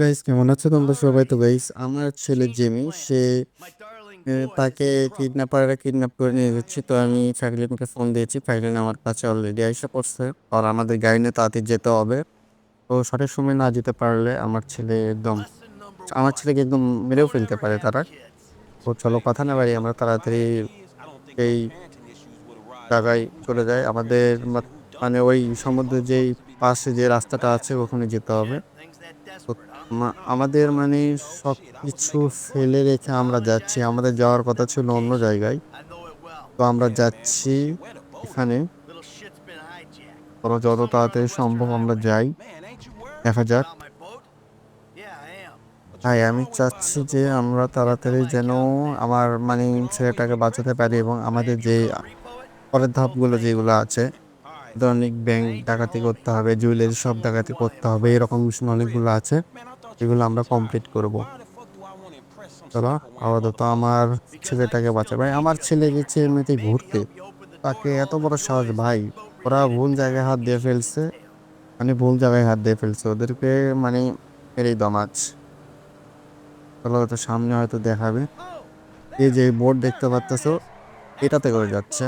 Guys কেমন আছো তোমরা? সবাই তো গাইস আমার ছেলে জেমি সে তাকে কিডন্যাপাররা কিডন্যাপ করে নিয়ে যাচ্ছে। তো আমি ফ্যাকলিনকে ফোন দিয়েছি। ফ্যাকলিন আমার কাছে অলরেডি এসে পড়ছে। আর আমাদের গাড়ি নিয়ে তাড়াতাড়ি যেতে হবে। তো সঠিক সময় না যেতে পারলে আমার ছেলে একদম আমার ছেলেকে একদম মেরেও ফেলতে পারে তারা। তো চলো কথা না বাড়ি আমরা তাড়াতাড়ি এই জায়গায় চলে যাই। আমাদের মানে ওই সমুদ্রের যেই পাশে যে রাস্তাটা আছে ওখানে যেতে হবে। আমাদের মানে সব কিছু ফেলে রেখে আমরা যাচ্ছি। আমাদের যাওয়ার কথা ছিল অন্য জায়গায়। তো আমরা যাচ্ছি এখানে। যত তাড়াতাড়ি সম্ভব আমরা যাই। দেখা যাক। তাই আমি চাচ্ছি যে আমরা তাড়াতাড়ি যেন আমার মানে ছেলেটাকে বাঁচাতে পারি এবং আমাদের যে পরের ধাপগুলো যেগুলো আছে দৈনিক ব্যাংক ডাকাতি করতে হবে জুয়েলারি সব ডাকাতি করতে হবে, এরকম মিশন অনেকগুলো আছে, এগুলো আমরা কমপ্লিট করব। চলো, আপাতত আমার ছেলেটাকে বাঁচা ভাই, আমার ছেলে গেছে এমনিতে ঘুরতে, তাকে এত বড় সাহস, ভাই, ওরা ভুল জায়গায় হাত দিয়ে ফেলছে মানে ভুল জায়গায় হাত দিয়ে ফেলছে, ওদেরকে মানে মেরেই দমাজ চলো তো সামনে হয়তো দেখাবে। এই যে বোর্ড দেখতে পাচ্তেছো, এটাতে করে যাচ্ছে।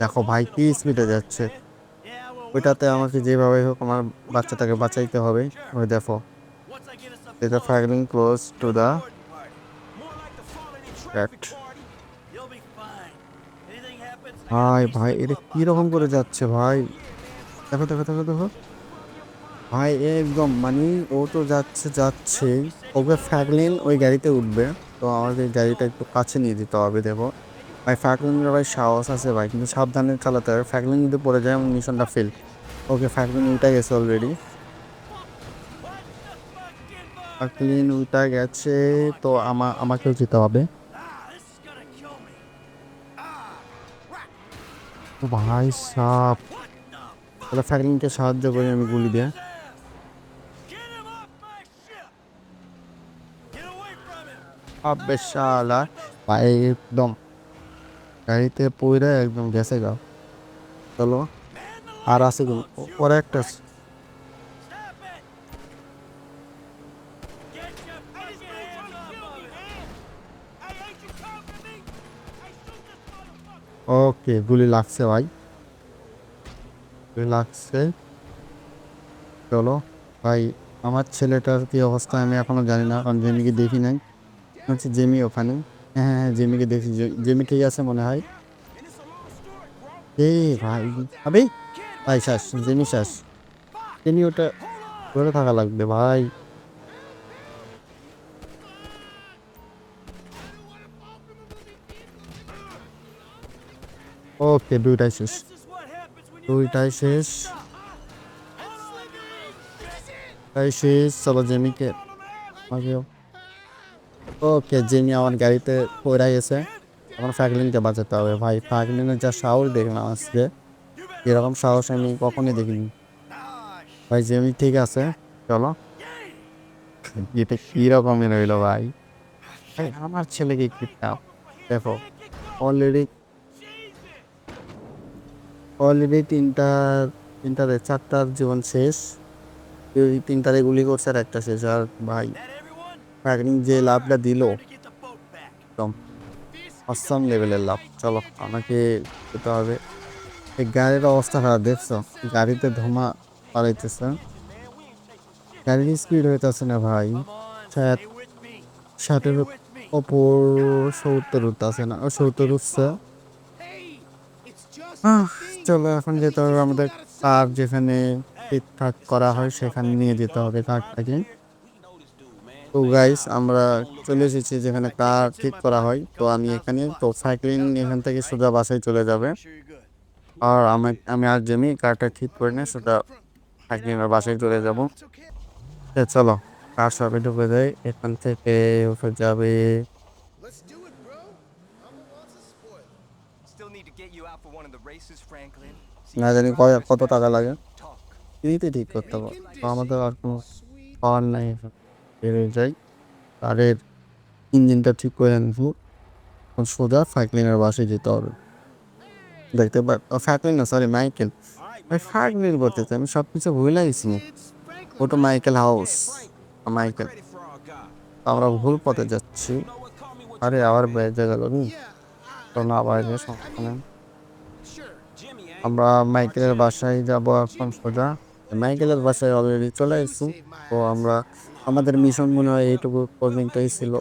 দেখো ভাই, কি স্পিডে যাচ্ছে। ওইটাতে আমাকে যেভাবে হোক আমার বাচ্চাটাকে বাঁচাইতে হবে। ওই দেখো। এটা firing close to the cat ভাই ভাই, এটা কি রকম করে যাচ্ছে ভাই? দেখো দেখো দেখো দেখো। ভাই, একদম মানে ও তো যাচ্ছে যাচ্ছে। ওকে ফ্যাগলিন ওই গাড়িতে উঠবে। তো আমাদের গাড়িটা একটু কাছে নিয়ে দিতে হবে, দেখো। ভাই ফ্যাগলিনের ভাই সাহস আছে ভাই, কিন্তু সাবধানে চালাতে হবে। ফ্যাগলিন যদি পড়ে যায়, আমার মিশনটা ফেল ওকে ফ্যাগলিন উঠে গেছে অলরেডি ফ্যাগলিন উঠে গেছে, তো আমা, আমাকেও যেতে হবে। ভাই, সাপ। তাহলে ফ্যাগলিনকে সাহায্য করি, আমি গুলি দিয়ে। আবে শালা। ভাই, একদম গাড়িতে পইরা একদম গেছে গা। চলো। আর আছে পরে একটা ওকে, গুলি লাগছে ভাই। গুলি লাগছে। চলো। ভাই, আমার ছেলেটার কি অবস্থা আমি এখনও জানি না, কারণ জেমিকে দেখি নাই। হচ্ছে জেমি ওখানে। হ্যাঁ হ্যাঁ জেমিকে দেখি, জে- জেমি ঠিক আছে মনে হয়। এই ভাই, আবে, ভাই শ্বাস জেমি শ্বাস জেমি ওটা ধরে থাকা লাগবে, ভাই। ওকে, দুইটাই শেষ। দুইটাই শেষ। দুইটাই শেষ, চলো জেমিকে। আগেও ওকে জেমি আমার গাড়িতে পড়ে গেছে, আমার ফ্যাগলিনকে বাঁচাতে হবে। ভাই ফ্যাগলিনের যা সাহস দেখলাম আজকে, এরকম সাহস আমি কখনই দেখিনি। ভাই জেমি ঠিক আছে, চলো। এটা কীরকমের রইল ভাই? ভাই আমার ছেলেকে কিডন্যাপ দেখো অলরেডি অলরেডি তিনটা তিনটারে চারটার জীবন শেষ। তিনটারে গুলি করছে আর একটা শেষ। আর ভাই ফ্যাগলিন যে লাভটা দিল। একদম অসম লেভেলের লাভ। চলো, আমাকে যেতে হবে। এই গাড়ির অবস্থা খারাপ, দেখছ? গাড়িতে ধোঁয়া পালাইতেছে। গাড়ির স্পিড হইতেছে না ভাই। ষাট, ষাটের ওপর সত্তর উঠতেছে না, সত্তর উঠছে। চলো, এখন যেতে হবে আমাদের কার যেখানে ঠিকঠাক করা হয়, সেখানে নিয়ে যেতে হবে কারটাকে। তো গাইস আমরা চলে এসেছি যেখানে কার ঠিক করা হয়। তো আমি এখানে তো সাইক্লিং এখান থেকে সোজা বাসায় চলে যাবে। আর আমি আমি আর জেমি কারটা ঠিক করে নিয়ে সোজা সাইক্লিংয়ের বাসায় চলে যাব। চলো কার সবে ঢুকে যাই এখান থেকে উঠে যাবে. না জানি কত টাকা লাগে. ফ্রিতে ঠিক করতে পারব তো আমাদের আর কোনো পাওয়ার নাই এখন। বেরিয়ে যাই কারের ইঞ্জিনটা ঠিক করে আনব সোজা ফ্যাকলিনের বাসে যেতে হবে। দেখতে পার ফ্যাকলিন না সরি মাইকেল। ভাই ফ্যাকলিন বলতেছে, আমি সব কিছু ভুলে গেছি। ওটা মাইকেল হাউস। মাইকেল। আমরা ভুল পথে যাচ্ছি। আরে, আবার বেজে গেল নি? তো না বাইরে সমস্যা আমরা মাইকেলের বাসায় যাব এখন সোজা। মাইকেলের বাসায় অলরেডি চলে এসেছি। তো আমরা আমাদের মিশন মনে হয় এইটুকু পর্যন্তই ছিল।